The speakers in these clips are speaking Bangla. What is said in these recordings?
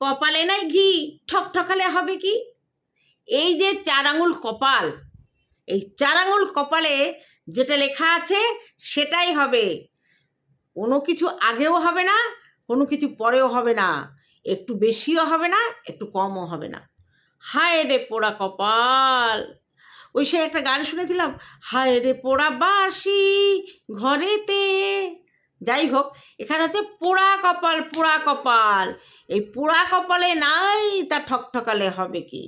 কপালে নাই ঘি ঠক ঠকালে হবে কি? এই যে চার আঙুল কপাল, এই চার আঙুল কপালে যেটা লেখা আছে সেটাই হবে। কোনো কিছু আগেও হবে না, কোনো কিছু পরেও হবে না। একটু বেশিও হবে না, একটু কমও হবে না। হায় রে পোড়া কপাল! ওই সে একটা গান শুনেছিলাম, হায় রে পোড়া বাসি ঘরেতে যাই হোক, এখানে হচ্ছে পোড়া কপাল পোড়া কপাল। এই পোড়া কপালে নাই, তা ঠকঠকালে হবে কি?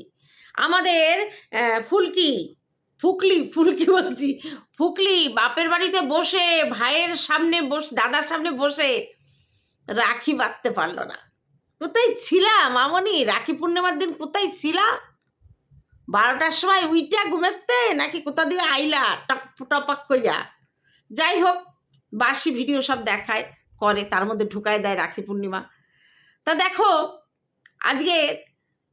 আমাদের ফুলকি, ফুকলি, ফুলকি বলছি, ফুকলি বাপের বাড়িতে বসে, ভাইয়ের সামনে বস, দাদার সামনে বসে রাখি বাঁধতে পারল না। কোথায় ছিলা মামনি? রাখি পূর্ণিমার দিন কোথায় ছিলা? বারোটার সময় উইটা ঘুমাতে নাকি কোথা দিয়ে আইলা? টক টপাক কইরা। যাই হোক বাসি ভিডিও সব দেখায়, করে, তার মধ্যে ঢুকায় দেয় রাখি পূর্ণিমা। তা দেখো, আজকে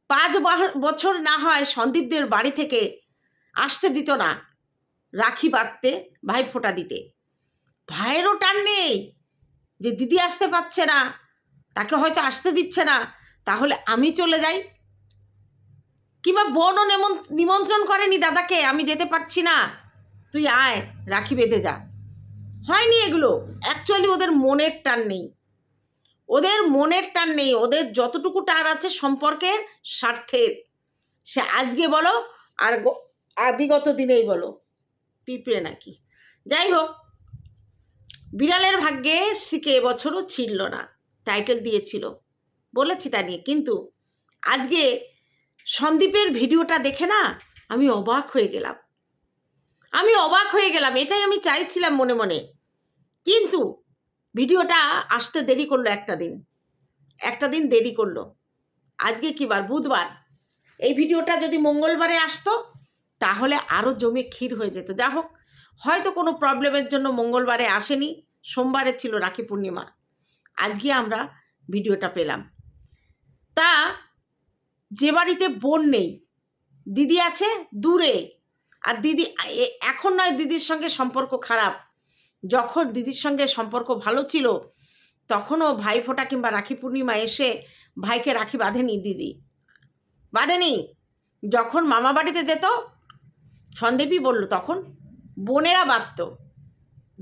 পাঁচ বছর না হয় সন্দীপদের বাড়ি থেকে আসতে দিত না রাখি বাঁধতে, ভাই ফোঁটা দিতে। ভাইয়েরও টান নেই যে দিদি আসতে পারছে না, তাকে হয়তো আসতে দিচ্ছে না, তাহলে আমি চলে যাই। কিংবা বোনও নেমন- নিমন্ত্রণ করেনি দাদাকে, আমি যেতে পারছি না। তুই আয়, রাখি বেঁধে যা। হয়নি এগুলো। অ্যাকচুয়ালি ওদের মনের টান নেই। ওদের মনের টান নেই। ওদের যতটুকু টান আছে সম্পর্কের স্বার্থের। সে আজকে বলো আর বিগত দিনেই বলো। পিঁপড়ে নাকি। যাই হোক, বিড়ালের ভাগ্যে শ্রীকে এবছরও ছিড়ল না। টাইটেল দিয়েছিল। বলেছি তা নিয়ে। কিন্তু আজকে সন্দীপের ভিডিওটা দেখে না আমি অবাক হয়ে গেলাম। আমি অবাক হয়ে গেলাম। এটাই আমি চাইছিলাম মনে মনে। কিন্তু ভিডিওটা আসতে দেরি করল একটা দিন। একটা দিন দেরি করল। আজকে কি বার? বুধবার। এই ভিডিওটা যদি মঙ্গলবারে আসতো, তাহলে আরও জমে ক্ষীর হয়ে যেত। যা হোক, হয়তো কোনো প্রবলেমের জন্য মঙ্গলবারে আসেনি। সোমবারে ছিল রাখি পূর্ণিমা। আজকে আমরা ভিডিওটা পেলাম। তা যে বাড়িতে বোন নেই, দিদি আছে দূরে। আর দিদি এখন নয় দিদির সঙ্গে সম্পর্ক খারাপ। যখন দিদির সঙ্গে সম্পর্ক ভালো ছিল, তখনও ভাইফোঁটা কিংবা রাখি পূর্ণিমা এসে ভাইকে রাখি বাঁধেনি দিদি। বাঁধেনি। যখন মামা বাড়িতে যেত সন্দীপই বলল, তখন বোনেরা বাঁধত।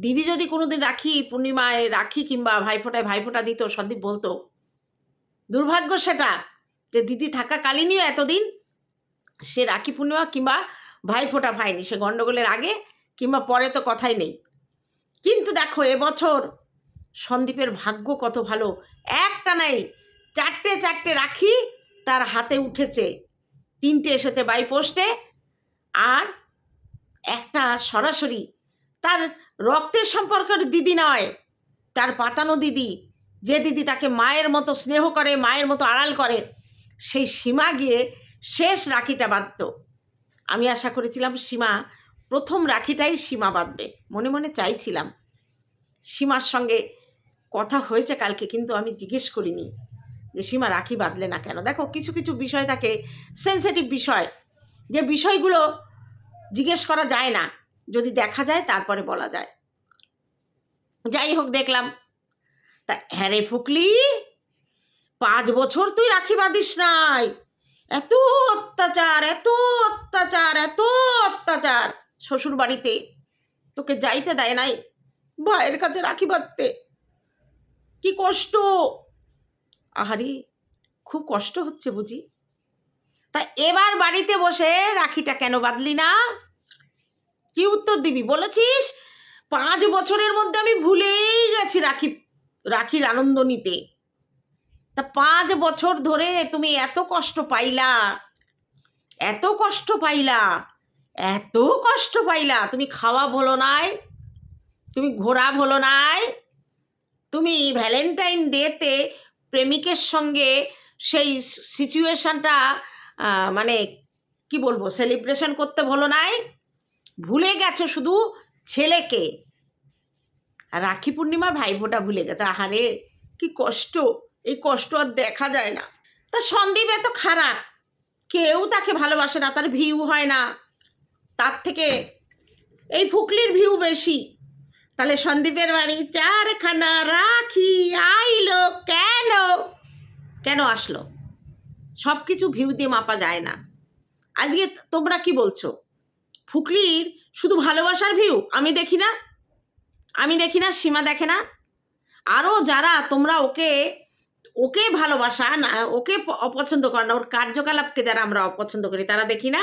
দিদি যদি কোনোদিন রাখি পূর্ণিমায় রাখি কিংবা ভাইফোঁটায় ভাইফোঁটা দিত সন্দীপ বলতো, দুর্ভাগ্য সেটা যে দিদি থাকাকালীনই এতদিন সে রাখি পূর্ণিমা কিংবা ভাইফোঁটা পায়নি। সে গণ্ডগোলের আগে কিংবা পরে তো কথাই নেই। কিন্তু দেখো এবছর সন্দীপের ভাগ্য কত ভালো। একটা নাই, চারটে চারটে রাখি তার হাতে উঠেছে। তিনটে এসেছে বাই পোস্টে আর একটা সরাসরি। তার রক্তের সম্পর্কের দিদি নয়, তার পাতানো দিদি। যে দিদি তাকে মায়ের মতো স্নেহ করে, মায়ের মতো আড়াল করে, সেই সীমা গিয়ে শেষ রাখিটা বাঁধত। আমি আশা করেছিলাম সীমা প্রথম রাখিটাই সীমা বাঁধবে। মনে মনে চাইছিলাম। সীমার সঙ্গে কথা হয়েছে কালকে, কিন্তু আমি জিজ্ঞেস করিনি যে সীমা রাখি বাঁধলে না কেন। দেখো, কিছু কিছু বিষয় থাকে সেন্সিটিভ বিষয়। যে বিষয়গুলো জিজ্ঞেস করা যায় না, যদি দেখা যায় তারপরে বলা যায়। যাই হোক, দেখলাম। তা হ্যাঁ রে ফুকলি, পাঁচ বছর তুই রাখি বাঁধিস নাই। এত অত্যাচার এত অত্যাচার এত অত্যাচার। শ্বশুর বাড়িতে তোকে যাইতে দেয় নাই। ভাইয়ের কাছে রাখি বাঁধতে। কি কষ্ট। আহারি, খুব কষ্ট হচ্ছে বুঝি। তা এবার বাড়িতে বসে রাখিটা কেন বাঁধলি না? কি উত্তর দিবি বলেছিস? পাঁচ বছরের মধ্যে আমি ভুলেই গেছি রাখি, রাখির আনন্দ নিতে। তা পাঁচ বছর ধরে তুমি এত কষ্ট পাইলা। এত কষ্ট পাইলা। এত কষ্ট পাইলা, তুমি খাওয়া ভলো নাই, তুমি ঘোরা ভলো নাই, তুমি ভ্যালেন্টাইন ডেতে প্রেমিকের সঙ্গে সেই সিচুয়েশনটা মানে কি বলব সেলিব্রেশন করতে ভলো নাই, ভুলে গেছো শুধু ছেলেকে। আর রাখি পূর্ণিমা ভাইফোঁটা ভুলে গেছে, আহারে, কি কষ্ট, এই কষ্ট আর দেখা যায় না। তা সন্দীপ এত খারাপ, কেউ তাকে ভালোবাসে না, তার ভিউ হয় না। তার থেকে এই ফুকলির ভিউ বেশি। তাহলে সন্দীপের বাড়ি চারখানা রাখি আইলো কেন? কেন আসলো? সব কিছু ভিউ দিয়ে মাপা যায় না। আজকে তোমরা কি বলছো? ফুকলির শুধু ভালোবাসার ভিউ আমি দেখি না। আমি দেখি না, সীমা দেখে না। আরও যারা তোমরা ওকে ওকে ভালোবাসা না, ওকে অপছন্দ করে না, ওর কার্যকলাপকে যারা আমরা অপছন্দ করি, তারা দেখি না।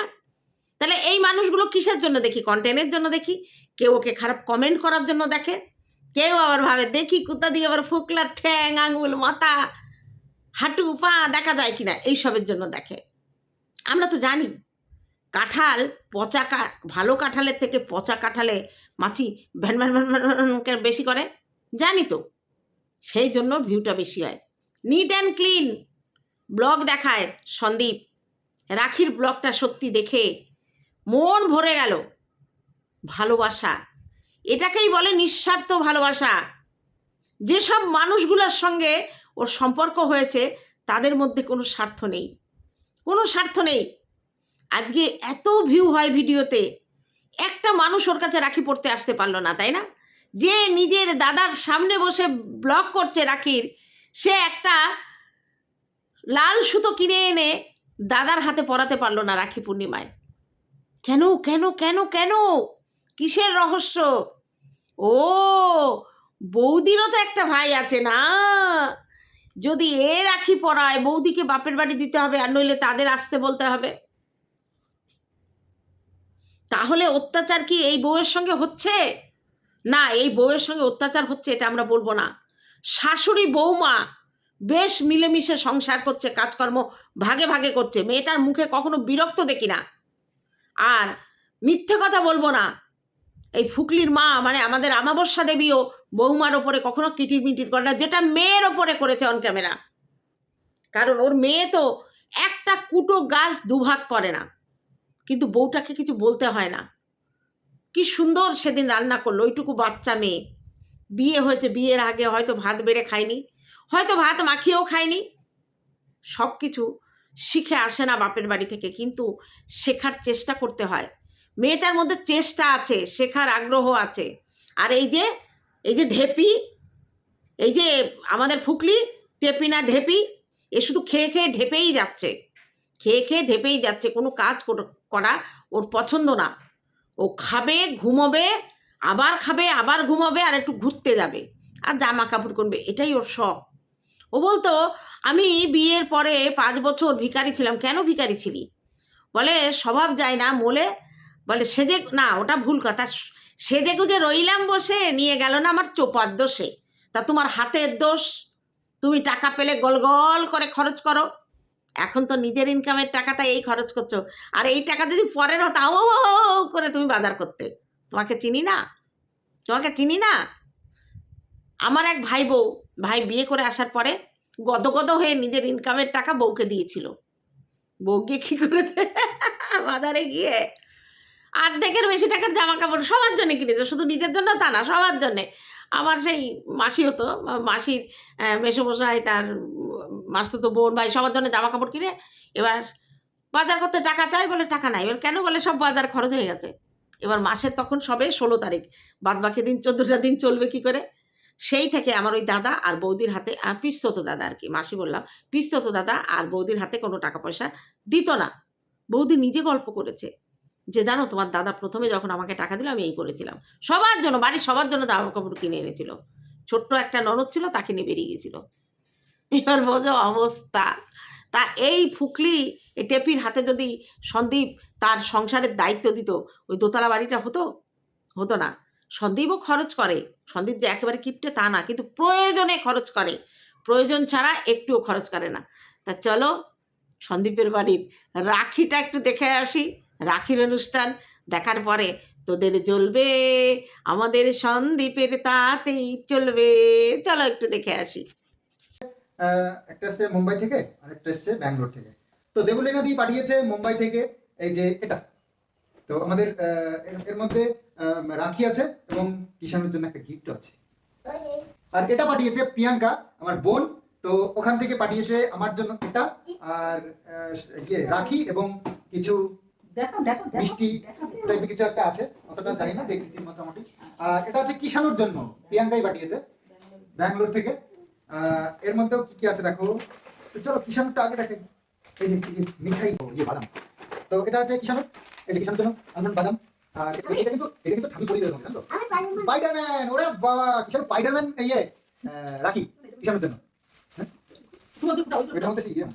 তাহলে এই মানুষগুলো কিসের জন্য দেখি? কন্টেন্টের জন্য দেখি? কেউ ওকে খারাপ কমেন্ট করার জন্য দেখে? কেউ আবার ভাবে, দেখি কোথা দিয়ে আবার ফুকলার ঠ্যাং, আঙুল, মাথা, হাঁটু, পা দেখা যায় কিনা? এইসবের জন্য দেখে। আমরা তো জানি, কাঁঠাল পচা ভালো কাঁঠালের থেকে পচা কাঁঠালে মাছি ভ্যান ভ্যান ভ্যান ভ্যান বেশি করে? জানি তো। সেই জন্য ভিউটা বেশি হয়। নিট অ্যান্ড ক্লিন ব্লগ দেখায় সন্দীপ। রাখির ব্লগটা সত্যি দেখে মন ভরে গেল। ভালোবাসা। এটাকেই বলে নিঃস্বার্থ ভালোবাসা। যেসব মানুষগুলোর সঙ্গে ওর সম্পর্ক হয়েছে, তাদের মধ্যে কোনো স্বার্থ নেই। কোনো স্বার্থ নেই। আজকে এত ভিউ হয় ভিডিওতে। একটা মানুষ ওর কাছে রাখি পড়তে আসতে পারল না, তাই না? যে নিজের দাদার সামনে বসে ব্লগ করছে রাখির, সে একটা লাল সুতো কিনে এনে দাদার হাতে পরাতে পারল না রাখি পূর্ণিমায়। কেন কেন কেন কেন? কিসের রহস্য? ও, বৌদিরও তো একটা ভাই আছে না? যদি এ রাখি পড়ায়, বৌদিকে বাপের বাড়ি দিতে হবে আর নইলে তাদের আসতে বলতে হবে? তাহলে অত্যাচার কি এই বউয়ের সঙ্গে হচ্ছে? না, এই বউয়ের সঙ্গে অত্যাচার হচ্ছে এটা আমরা বলব না। শাশুড়ি বৌমা বেশ মিলেমিশে সংসার করছে, কাজকর্ম ভাগে ভাগে করছে। মেয়েটার মুখে কখনো বিরক্ত দেখি না। আর মিথ্যে কথা বলব না। এই ফুকলির মা মানে আমাদের আমাবস্যা দেবীও বৌমার ওপরে কখনো কিটির মিটির করে না, যেটা মেয়ের ওপরে করেছে অন ক্যামেরা কারণ ওর মেয়ে তো একটা কুটো গাছ দুভাগ করে না। কিন্তু বউটাকে কিছু বলতে হয় না। কি সুন্দর সেদিন রান্না করল, ওইটুকু বাচ্চা মেয়ে। বিয়ে হয়েছে, বিয়ের আগে হয়তো ভাত বেড়ে খায়নি, হয়তো ভাত মাখিয়েও খায়নি। সব কিছু শিখে আসে না বাপের বাড়ি থেকে, কিন্তু শেখার চেষ্টা করতে হয়। মেয়েটার মধ্যে চেষ্টা আছে, শেখার আগ্রহ আছে। আর এই যে এই যে ঢেপি, এই যে আমাদের ফুকলি, টেপি না ঢেপি, এ শুধু খেয়ে খেয়ে ঢেপেই যাচ্ছে। খেয়ে খেয়ে ঢেপেই যাচ্ছে, কোনো কাজ কর- ওর পছন্দ না। ও খাবে, ঘুমোবে, আবার খাবে, আবার ঘুমোবে, আর একটু ঘুরতে যাবে। আর জামা কাপড় করবে এটাই ওর শখ। ও বলতো, আমি বিয়ের পরে পাঁচ বছর ভিখারি ছিলাম, কেন ভিখারি ছিলি? বলে, স্বভাব যায় না, মোলে। বলে সেজে না, ওটা ভুল কথা। সেজে গুজে রইলাম বসে, নিয়ে গেল না আমার চোপার দোষে। তা তোমার হাতের দোষ। তুমি টাকা পেলে গল গল করে খরচ করো। এখন তো নিজের ইনকামের টাকাটা এই খরচ করছ। আর এই টাকা যদি পরের হতো ও করে তুমি বাজার করতে। তোমাকে চিনি না? তোমাকে চিনি না? আমার এক ভাই বউ, ভাই বিয়ে করে আসার পরে গদগদ হয়ে নিজের ইনকামের টাকা বউকে দিয়েছিল। বউকে কী করেছে? বাজারে গিয়ে অর্ধেকের বেশি টাকার জামা কাপড় সবার জন্য কিনেছে, শুধু নিজের জন্য তা না, সবার জন্যে। আমার সেই মাসি হতো, মাসির মেসোমশাই, তার, মাসতো বোন, ভাই সবার জন্য জামা কাপড় কিনে এবার বাজার করতে টাকা চাই বলে টাকা নাই। এবার কেন বলে সব বাজার খরচ হয়ে গেছে। এবার মাসের তখন সবে ষোলো তারিখ। বাদ বাকি দিন, চোদ্দোটা দিন চলবে কি করে? সেই থেকে আমার ওই দাদা আর বৌদির হাতে পিস্তত দাদা আর কি মাসি বললাম, পিস্তত দাদা আর বৌদির হাতে কোনো টাকা পয়সা দিত না। বৌদি নিজে গল্প করেছে যে, জানো, তোমার দাদা প্রথমে যখন আমাকে টাকা দিল, আমি এই করেছিলাম। সবার জন্য, বাড়ির সবার জন্য জামা কাপড় কিনে এনেছিল। ছোট্ট একটা ননদ ছিল, তাকে নিয়ে বেরিয়ে গেছিল। এবার বোঝো অবস্থা। তা এই ফুকলি টেপির হাতে যদি সন্দীপ তার সংসারের দায়িত্ব দিত, ওই দোতলা বাড়িটা হতো? হতো না। সন্দীপও খরচ করে। সন্দীপ যে একেবারে কিপটে তা না, কিন্তু প্রয়োজনে খরচ করে। প্রয়োজন ছাড়া একটুও খরচ করে না। তা চলো সন্দীপের বাড়ির রাখিটা একটু দেখে আসি। রাখির অনুষ্ঠান দেখার পরে তোদের জ্বলবে, আমাদের সন্দীপের তাতেই চলবে। চলো একটু দেখে আসি। একটা এসছে মুম্বাই থেকে, আর একটা এসছে ব্যাঙ্গালোর থেকে। তো দেবলীনা দি পাঠিয়েছে মুম্বাই থেকে, এই যে এটা। তো আমাদের এর- মধ্যে রাখি আছে এবং কিষানের জন্য একটা গিফট আছে। আর এটা পাঠিয়েছে প্রিয়াঙ্কা আমার বোন। তো ওখান থেকে পাঠিয়েছে আমার জন্য এটা। আর ইয়ে, রাখি এবং কিছু মিষ্টি টাইপের কিছু একটা আছে। অতটা জানি না দেখেছি মোটামুটি। আর এটা হচ্ছে কিষানোর জন্য প্রিয়াঙ্কাই পাঠিয়েছে ব্যাঙ্গালোর থেকে। আহ, এর মধ্যেও কি কি আছে দেখো? তো চলো কিষানটা আগে দেখে। এই যে মিঠাই ইয়ে বাদাম। তো এটা আছে কিষানের এই যে কিষানের জন্য আলমন্ড বাদাম। এটা কিন্তু এটা কিন্তু ঠামি পরিয়ে দেবো জানো তো? স্পাইডারম্যান ওরে বাবা কিষান স্পাইডারম্যান ইয়ে রাখি জন্য? কি ইয়ে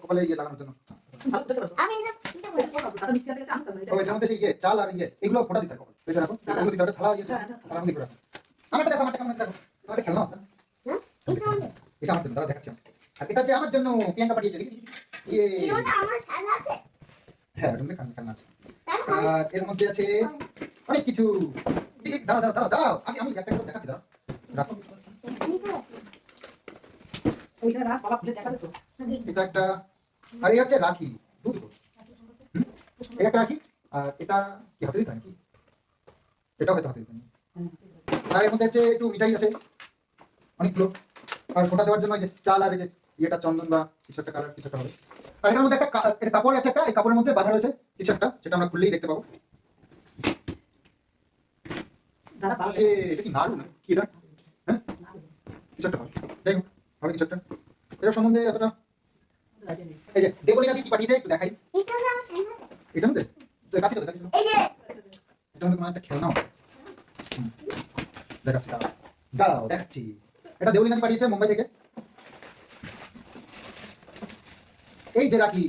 কপালে ইয়ে লাগানোর জন্য। ইয়ে চাল আর ইয়ে এগুলো ফোটা দিতে হবে। এটা রাখো এগুলো দিতে হবে থালা ইয়ে থালার মধ্যে রাখো আমারটা দেখো আমারটা কেমন দেখো। আমারটা খেলনা আছে এটা আমার জন্য দাঁড়া দেখাচ্ছি আর এটা হচ্ছে আমার জন্য প্রিয়াঙ্কা পাঠিয়েছে হ্যাঁ খেলনা আছে। আর এর মধ্যে আছে অনেক কিছু। দাঁড়াও আমি একটা রাখো। এটা একটা আর হচ্ছে রাখি। এটা একটা রাখি? এটা কি এটাও এর মধ্যে হচ্ছে একটু মিঠাই আছে। অনেকগুলো। আর ফোটা দেওয়ার জন্য চাল আর যে ইয়েটা চন্দন বা কিছু একটা কালার, কিছু একটা হবে। আর এটার মধ্যে একটা কাপড় আছে একটা এই কাপড়ের মধ্যে বাঁধা রয়েছে কিছু একটা সেটা আমরা খুললেই দেখতে পাবো। এ, এটা কি নাড়ু না? কি এটা? হ্যাঁ? কিছু একটা হবে যাই হোক হবে কিছু একটা। এটা সম্বন্ধে এতটা এই যে দেবলিনা কি পাঠিয়েছে? একটু দেখাই। মধ্যে? কাছে কাছে একটা খেলনা। দেখাচ্ছি দাঁড়াও। দাঁড়াও দেখাচ্ছি। এটা দেবলিনা পাঠিয়েছে মুম্বাই থেকে? এই যে রাখি।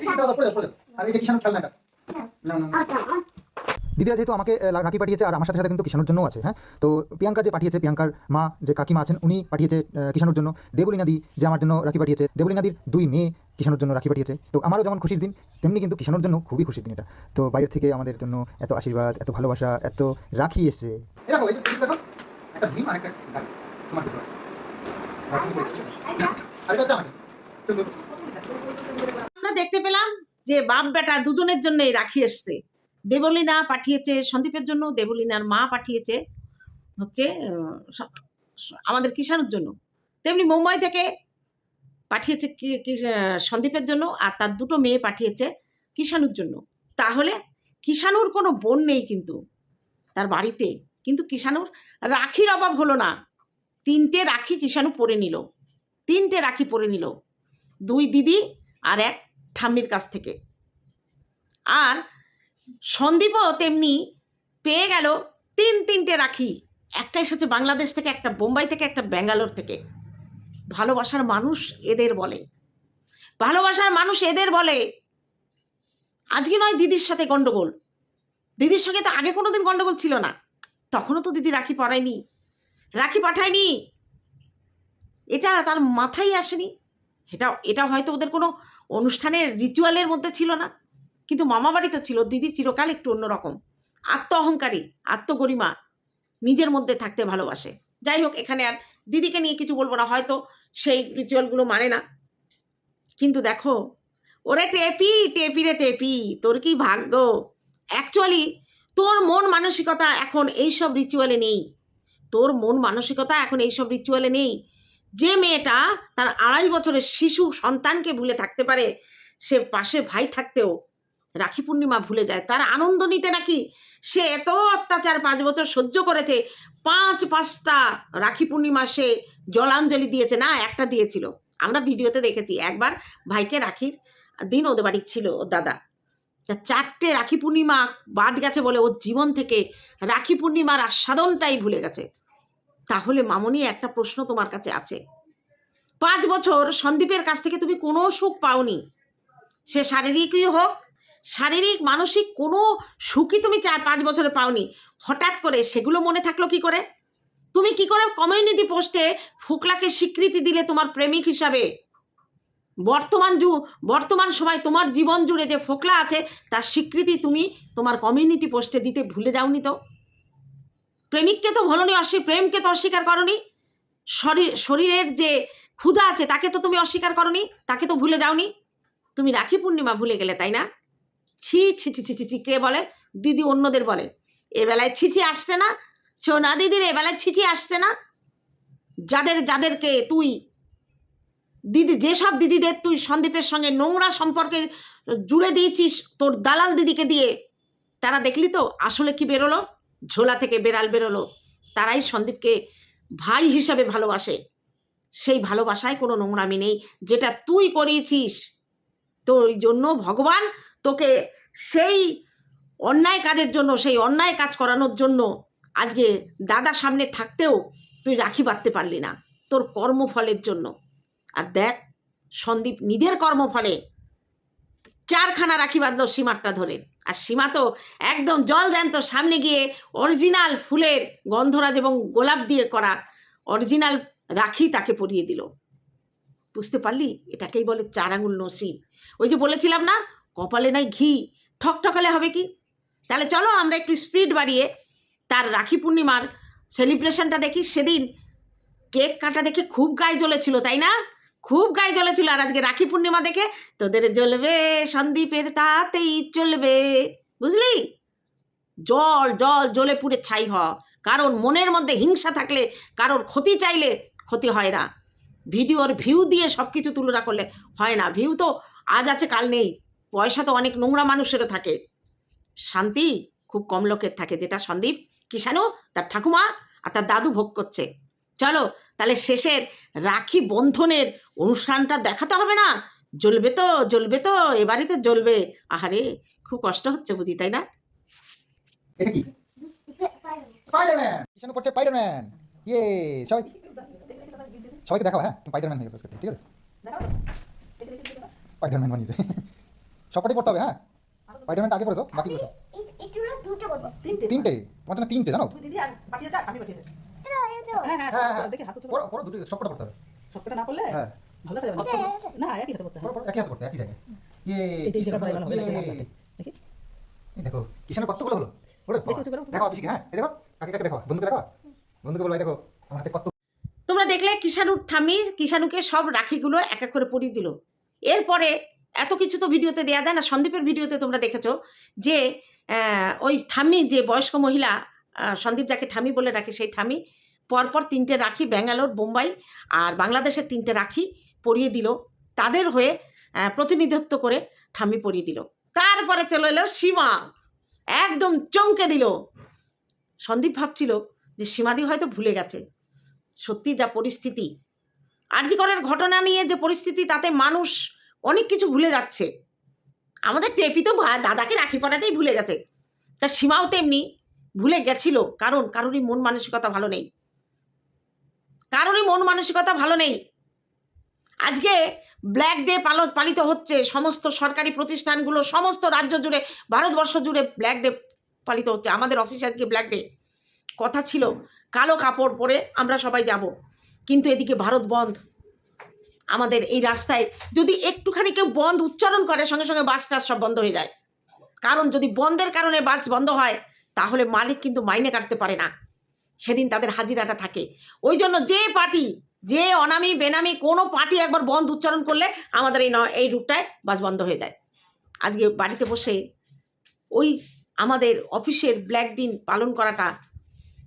এই যে দাও দাও, পড়ে পড়ে। আর এই যে কিষান খেলনাটা। না না না। দিদিরা যেহেতু আমাকে রাখি পাঠিয়েছে আর আমার সাথে সাথে কিন্তু কিষানোর জন্য আছে হ্যাঁ? তো প্রিয়াঙ্কা যে পাঠিয়েছে প্রিয়াঙ্কার মা যে কাকিমা আছেন উনি পাঠিয়েছে কিষানোর জন্য। দেবলিনাদি যে আমার জন্য রাখি পাঠিয়েছে দেবলিনাদির দুই মেয়ে কিষানোর জন্য রাখি পাঠিয়েছে। তো আমারও যেমন খুশির দিন তেমনি কিন্তু কিষানোর জন্য খুবই খুশির দিন এটা। তো বাইরের থেকে আমাদের জন্য এত আশীর্বাদ এত ভালোবাসা এত রাখি এসে দেখো এই যে দেখো একটা ভীম আর একটা তোমার আমরা দেখতে পেলাম যে বাপ বেটা দুজনের জন্যই রাখি এসছে। দেবলীনা পাঠিয়েছে সন্দীপের জন্য, দেবলীনার মা পাঠিয়েছে হচ্ছে আমাদের কিষাণের জন্য। তেমনি মুম্বাই থেকে পাঠিয়েছে সন্দীপের জন্য আর তার দুটো মেয়ে পাঠিয়েছে কিষাণুর জন্য। তাহলে কিষাণুর কোনো বোন নেই কিন্তু তার বাড়িতে। কিন্তু কিষাণুর রাখির অভাব হলো না। তিনটে রাখি কিষাণু পরে নিল। তিনটে রাখি পরে নিল। দুই দিদি আর এক ঠাম্মির কাছ থেকে। আর সন্দীপও তেমনি পেয়ে গেল তিন তিনটে রাখি। একটা এসেছে বাংলাদেশ থেকে, একটা বোম্বাই থেকে, একটা ব্যাঙ্গালোর থেকে। ভালোবাসার মানুষ এদের বলে। ভালোবাসার মানুষ এদের বলে। আজকে নয় দিদির সাথে গন্ডগোল। দিদির সঙ্গে তো আগে কোনো দিন গন্ডগোল ছিল না। তখনও তো দিদি রাখি পড়ায়নি রাখি পাঠায়নি। এটা তার মাথায় আসেনি। এটা এটা হয়তো ওদের কোনো অনুষ্ঠানের রিচুয়ালের মধ্যে ছিল না। কিন্তু মামা বাড়ি তো ছিল, দিদি চিরকাল একটু অন্যরকম আত্ম অহংকারী আত্মগরিমা নিজের মধ্যে থাকতে ভালোবাসে। যাই হোক, এখানে আর দিদিকে নিয়ে কিছু বলব না, হয়তো সেই রিচুয়ালগুলো মানে না। কিন্তু দেখো, ওরে টেপি টেপি রে টেপি, তোর কি ভাগ্য? অ্যাকচুয়ালি তোর মন মানসিকতা এখন এইসব রিচুয়ালে নেই। তোর মন মানসিকতা এখন এইসব রিচুয়ালে নেই। যে মেয়েটা তার আড়াই বছরের শিশু সন্তানকে ভুলে থাকতে পারে, সে পাশে ভাই থাকতেও রাখি পূর্ণিমা ভুলে যায়। তার আনন্দ নিতে নাকি সে এত অত্যাচার পাঁচ বছর সহ্য করেছে, পাঁচ পাঁচটা রাখি পূর্ণিমা সে জলাঞ্জলি দিয়েছে। না, একটা দিয়েছিল। আমরা ভিডিওতে দেখেছি, একবার ভাইকে রাখির দিন ওদের বাড়ি ছিল ওর দাদা। তা চারটে রাখি পূর্ণিমা বাদ গেছে বলে ওর জীবন থেকে রাখি পূর্ণিমার আস্বাদনটাই ভুলে গেছে। তাহলে মামনি, একটা প্রশ্ন তোমার কাছে আছে। পাঁচ বছর সন্দীপের কাছ থেকে তুমি কোনো সুখ পাওনি। সে শারীরিকই হোক, শারীরিক, মানসিক কোনো সুখই তুমি চার, পাঁচ বছরে পাওনি। হঠাৎ করে সেগুলো মনে থাকল কি করে? তুমি কি করে কমিউনিটি পোস্টে ফুকলাকে স্বীকৃতি দিলে তোমার প্রেমিক হিসাবে? বর্তমান যু, বর্তমান সময় তোমার জীবন জুড়ে যে ফোকলা আছে, তার স্বীকৃতি তুমি তোমার কমিউনিটি পোস্টে দিতে ভুলে যাওনি তো? প্রেমিককে তো ভুলনি অস্বী প্রেমকে তো অস্বীকার করনি। শরীর শরীরের যে ক্ষুধা আছে, তাকে তো তুমি অস্বীকার করনি, তাকে তো ভুলে যাওনি। তুমি রাখি পূর্ণিমা ভুলে গেলে, তাই না? ছি ছি ছি ছি ছি কে বলে? দিদি অন্যদের বলে। এবেলায় ছিছি আসছে না। সোনা দিদির এবেলায় ছিছি আসছে না। যাদের যাদেরকে তুই, দিদি যেসব দিদিদের তুই সন্দীপের সঙ্গে নোংরা সম্পর্কে জুড়ে দিয়েছিস, তোর দালাল দিদিকে দিয়ে, তারা দেখলি তো আসলে কি বেরোলো? ঝোলা থেকে বেড়াল বেরোলো। তারাই সন্দীপকে ভাই হিসাবে ভালোবাসে। সেই ভালোবাসায় কোনো নোংরামি নেই, যেটা তুই করিয়েছিস। তো ওই জন্য ভগবান তোকে সেই অন্যায় কাজের জন্য, সেই অন্যায় কাজ করানোর জন্য আজকে দাদা সামনে থাকতেও তুই রাখি বাঁধতে পারলি না, তোর কর্মফলের জন্য। আর দেখ, সন্দীপ নিজের কর্মফলে চারখানা রাখি বাঁধলো সীমারটা ধরে। আর সীমা তো একদম জল জ্যান্ত, সামনে গিয়ে অরিজিনাল ফুলের গন্ধরাজ এবং গোলাপ দিয়ে করা অরিজিনাল রাখি তাকে পরিয়ে দিল। বুঝতে পারলি? এটাকেই বলে চার আঙুল নসিব। ওই যে বলেছিলাম না, কপালে নাই ঘি, ঠকঠকালে হবে কি? তাহলে চলো আমরা একটু স্পিড বাড়িয়ে তার রাখি পূর্ণিমার সেলিব্রেশনটা দেখি। সেদিন কেক কাটা দেখে খুব গায়ে জ্বলেছিল, তাই না? খুব গায়ে জ্বলেছিল আর আজকে রাখি পূর্ণিমা দেখে তোদের জ্বলবে, সন্দীপের তাতেই চলবে। বুঝলি? জল জল, জ্বলে পুড়ে ছাই হ। কারণ মনের মধ্যে হিংসা থাকলে, কারোর ক্ষতি চাইলে ক্ষতি হয় না। ভিডিওর ভিউ দিয়ে সব কিছু তুলনা করলে হয় না। ভিউ তো আজ আছে, কাল নেই। পয়সা তো অনেক নোংরা মানুষেরও থাকে। শান্তি খুব কম লোকের থাকে। যেটা সন্দীপ কিষাণু তার ঠাকুমা আর তার দাদু ভোগ করছে। চলো তাহলে শেষের রাখি বন্ধনের অনুষ্ঠানটা দেখাতে হবে না? জ্বলবে তো জ্বলবে তো এবারই তো জ্বলবে। আহারে খুব কষ্ট হচ্ছে বুঝি তাই না? এটা কি? স্পাইডারম্যান কিষাণু করছে স্পাইডারম্যান ইয়ে সবাই সবাইকে দেখাও হ্যাঁ? স্পাইডারম্যান হয়ে গেছে ঠিক আছে? স্পাইডারম্যান বানিয়েছে সবকটাই পড়তে হবে হ্যাঁ? স্পাইডারম্যানটা আগে পড়েছো বাকি বলব তিনটে। তিনটে? তোমার জন্য তিনটে জানো? দিদি আর পাঠিয়ে যা আমি হ্যাঁ হ্যাঁ হ্যাঁ, হ্যাঁ হ্যাঁ। দেখি হাত উঠে পড়ো পড়ো দুটো সবকটা পড়তে হবে সবকটা না করলে হ্যাঁ ভালো দেখা যাবে না। একই হাতে করতে হবে একই হাতে পড়তে একই জায়গায় ইয়ে এই তিন জায়গা হবে ইয়ে। দেখি হাত হাতে। দেখি এই দেখো কিষানের কতগুলো হলো ওরে দেখো, দেখো, দেখো। দেখো অফিসে হ্যাঁ দেখো কাকে কাকে দেখো বন্ধুকে দেখো বন্ধুকে বলো দেখো আমার হাতে কত তোমরা দেখলে কিষাণুর ঠামি কিষানুকে সব রাখিগুলো এক এক করে পরিয়ে দিল এরপরে এত কিছু তো ভিডিওতে দেওয়া যায় না সন্দীপের ভিডিওতে তোমরা দেখেছ যে আহ, ওই ঠাম্মি যে বয়স্ক মহিলা আহ, সন্দীপ যাকে ঠামি বলে রাখে সেই ঠামি পরপর তিনটে রাখি ব্যাঙ্গালোর, বোম্বাই আর বাংলাদেশের তিনটে রাখি পরিয়ে দিল। তাদের হয়ে প্রতিনিধিত্ব করে ঠাম্মি পরিয়ে দিল। তারপরে চলে এলো সীমা। একদম চমকে দিল। সন্দীপ ভাবছিল যে সীমাদি হয়তো ভুলে গেছে। সত্যি যা পরিস্থিতি। আরজিকরের ঘটনা নিয়ে যে পরিস্থিতি, তাতে মানুষ অনেক কিছু ভুলে যাচ্ছে। আমাদের টেপি তো দাদাকে রাখি পড়াতেই ভুলে গেছে। তা সীমাও তেমনি ভুলে গেছিল। কারণ, কারোরই মন মানসিকতা ভালো নেই। কারোরই মন মানসিকতা ভালো নেই। আজকে ব্ল্যাক ডে পালন পালিত হচ্ছে, সমস্ত সরকারি প্রতিষ্ঠানগুলো, সমস্ত রাজ্য জুড়ে, ভারতবর্ষ জুড়ে ব্ল্যাক ডে পালিত হচ্ছে। আমাদের অফিসে আজকে ব্ল্যাক ডে কথা ছিল, কালো কাপড় পরে আমরা সবাই যাব। কিন্তু এদিকে ভারত বন্ধ। আমাদের এই রাস্তায় যদি একটুখানি কেউ বন্ধ উচ্চারণ করে, সঙ্গে সঙ্গে বাস টাস সব বন্ধ হয়ে যায়। কারণ যদি বন্ধের কারণে বাস বন্ধ হয়, তাহলে মালিক কিন্তু মাইনে কাটতে পারে না। সেদিন তাদের হাজিরাটা থাকে। ওই জন্য যে পার্টি, যে অনামি বেনামি কোনো পার্টি একবার বন্ধ উচ্চারণ করলে আমাদের এই এই রুটটায় বাস বন্ধ হয়ে যায়। আজকে বাড়িতে বসে ওই আমাদের অফিসের ব্ল্যাক দিন পালন করাটা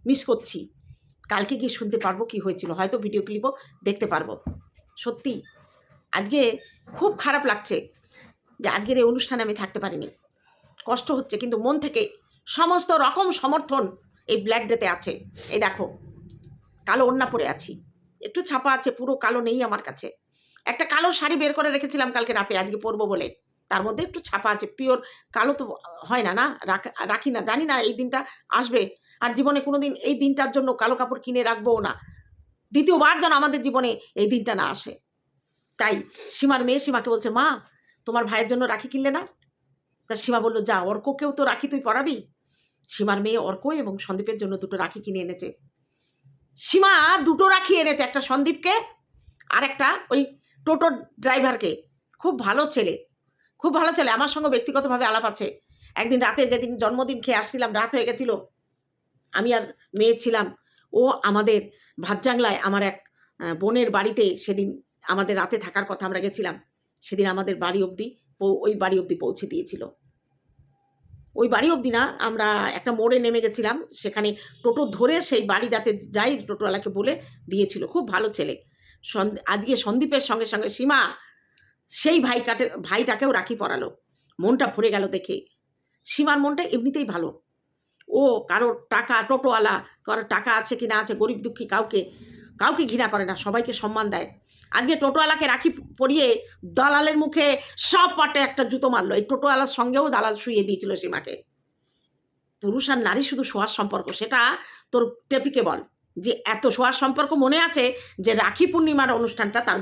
মিস করছি। কালকে গিয়ে শুনতে পারব কি হয়েছিল, হয়তো ভিডিও ক্লিপও দেখতে পারব। সত্যি, আজকে খুব খারাপ লাগছে যে আজকের এই অনুষ্ঠানে আমি থাকতে পারিনি। কষ্ট হচ্ছে, কিন্তু মন থেকে সমস্ত রকম সমর্থন এই ব্ল্যাক ডেতে আছে। এই দেখো, কালো ওড়না পরে আছি। একটু ছাপা আছে, পুরো কালো নেই আমার কাছে। একটা কালো শাড়ি বের করে রেখেছিলাম কালকে রাতে, আজকে পরবো বলে। তার মধ্যে একটু ছাপা আছে পিওর কালো তো হয় না না? রাখি না, জানি না এই দিনটা আসবে। আর জীবনে কোনো দিন এই দিনটার জন্য কালো কাপড় কিনে রাখবও না। দ্বিতীয়বার যেন আমাদের জীবনে এই দিনটা না আসে। তাই সীমার মেয়ে সীমাকে বলছে, মা, তোমার ভাইয়ের জন্য রাখি কিনলে না? তা সীমা বলল, যা, অর্ককেও তো রাখি তুই পরাবি? সীমার মেয়ে অর্ক এবং সন্দীপের জন্য দুটো রাখি কিনে এনেছে। সীমা দুটো রাখি এনেছে, একটা সন্দীপকে আর একটা ওই টোটো ড্রাইভারকে। খুব ভালো ছেলে, খুব ভালো ছেলে। আমার সঙ্গে ব্যক্তিগতভাবে আলাপ আছে। একদিন রাতে যেদিন জন্মদিন খেয়ে আসছিলাম, রাত হয়ে গেছিল, আমি আর মেয়ে ছিলাম। ও আমাদের ভাতজাংলায়, আমার এক বোনের বাড়িতে সেদিন আমাদের রাতে থাকার কথা আমরা গেছিলাম। সেদিন আমাদের বাড়ি অবধি ওই বাড়ি অবধি পৌঁছে দিয়েছিল। ওই বাড়ি অবধি না, আমরা একটা মোড়ে নেমে গেছিলাম। সেখানে টোটো ধরে সেই বাড়ি যাতে যাই টোটোওয়ালাকে বলে দিয়েছিল। খুব ভালো ছেলে। আজকে সন্দীপের সঙ্গে সঙ্গে সীমা সেই ভাই কাটে ভাইটাকেও রাখি পরালো। মনটা ভরে গেল দেখে। সীমার মনটা এমনিতেই ভালো। ও কারোর টাকা, টোটোওয়ালা, কারোর টাকা আছে কি না আছে, গরিব দুঃখী কাউকে কাউকে ঘৃণা করে না, সবাইকে সম্মান দেয়। আজকে টোটোওয়ালাকে রাখি পরিয়ে দালালের মুখে সব পাটে একটা জুতো মারলো। এই টোটোওয়ালার সঙ্গেও দালাল শুয়ে দিয়েছিল সীমাকে। পুরুষ আর নারী শুধু শোয়ার সম্পর্ক, সেটা তোর টেপিকে বল যে এত শোয়ার সম্পর্ক মনে আছে যে রাখি পূর্ণিমার অনুষ্ঠানটা তার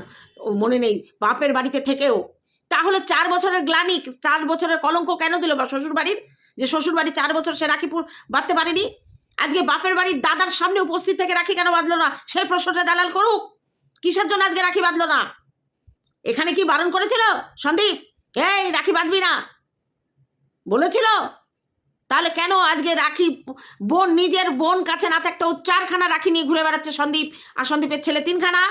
মনে নেই, বাপের বাড়িতে থেকেও। তাহলে চার বছরের গ্লানি, চার বছরের কলঙ্ক কেন দিল বা শ্বশুর বাড়ির যে শ্বশুর বাড়ি চার বছর সে রাখি বাঁধতে পারেনি? আজকে বাপের বাড়ির দাদার সামনে উপস্থিত থেকে রাখি কেন বাঁধলো না? সেই প্রশ্নটা দালাল করুক। কিসের জন্য আজকে রাখি বাঁধলো না? এখানে কি বারণ করেছিল? সন্দীপ, এই রাখি বাঁধবি না। বলেছিল? তাহলে কেন আজকে রাখি বোন নিজের বোন কাছে না থাকতেও চারখানা রাখি নিয়ে ঘুরে বেড়াচ্ছে সন্দীপ আর সন্দীপের ছেলে তিনখানা?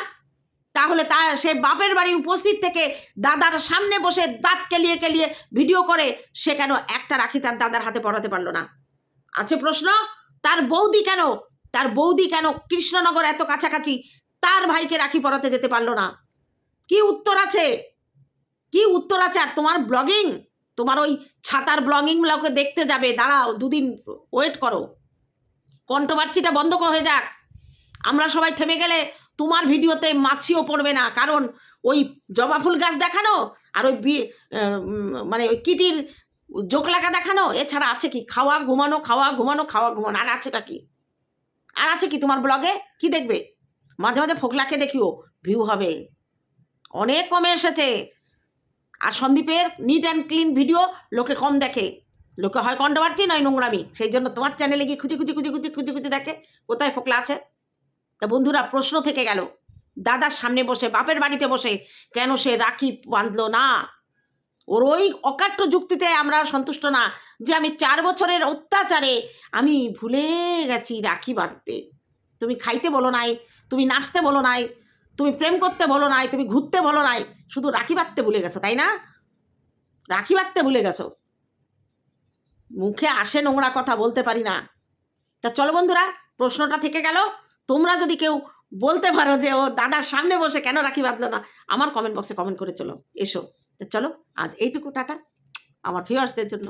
তাহলে তার সে বাপের বাড়ি উপস্থিত থেকে দাদার সামনে বসে দাঁত কেলিয়ে কেলিয়ে ভিডিও করে সে কেন একটা রাখি তার দাদার হাতে পড়াতে পারল না? আছে প্রশ্ন? তার বৌদি কেন? তার বৌদি কেন কৃষ্ণনগর এত কাছাকাছি তার ভাইকে রাখি পরাতে যেতে পারল না। কি উত্তর আছে? কি উত্তর আছে? আর তোমার ব্লগিং তোমার ওই ছাতার ব্লগিংগুলোকে দেখতে যাবে। দাঁড়াও, দুদিন ওয়েট করো। কন্ট্রোভার্সিটা বন্ধ হয়ে যাক। আমরা সবাই থেমে গেলে তোমার ভিডিওতে মাছিও পড়বে না। কারণ ওই জবা ফুল গাছ দেখানো আর ওই মানে ওই কিটির জোকলাকা দেখানো, এছাড়া আছে কি? খাওয়া, ঘুমানো খাওয়া ঘুমানো খাওয়া, ঘুমানো। আর আছেটা কি? আর আছে কি তোমার ব্লগে কি দেখবে? মাঝে মাঝে ফোকলাকে দেখিও ভিউ হবে। অনেক কমে এসেছে। আর সন্দীপের নিট অ্যান্ড ক্লিন ভিডিও লোকে কম দেখে। লোকে হয় কন্ট্রোভার্সি, নয় নোংরামি। সেই জন্য তোমার চ্যানেলে গিয়ে খুঁজে খুঁজে খুঁজে খুঁজে খুঁজে খুঁজে দেখে কোথায় ফোকলা আছে। তা বন্ধুরা, প্রশ্ন থেকে গেল, দাদার সামনে বসে, বাপের বাড়িতে বসে কেন সে রাখি বাঁধলো না? ওর ওই অকাট্য যুক্তিতে আমরা সন্তুষ্ট না যে আমি চার বছরের অত্যাচারে আমি ভুলে গেছি রাখি বাঁধতে। তুমি খাইতে বলো নাই তুমি নাচতে বলো নাই, তুমি প্রেম করতে বলো নাই, তুমি ঘুরতে বলো নাই, শুধু রাখি বাঁধতে ভুলে গেছো, তাই না? রাখি বাঁধতে ভুলে গেছো। মুখে আসে নোংরা কথা বলতে পারি না। তা চলো বন্ধুরা, প্রশ্নটা থেকে গেল। তোমরা যদি কেউ বলতে পারো যে, ও দাদার সামনে বসে কেন রাখি বাঁধলো না, আমার কমেন্ট বক্সে কমেন্ট করে চলো, এসো। তা চলো, আজ এইটুকু, টাটা। আমার ভিউয়ার্সদের জন্য।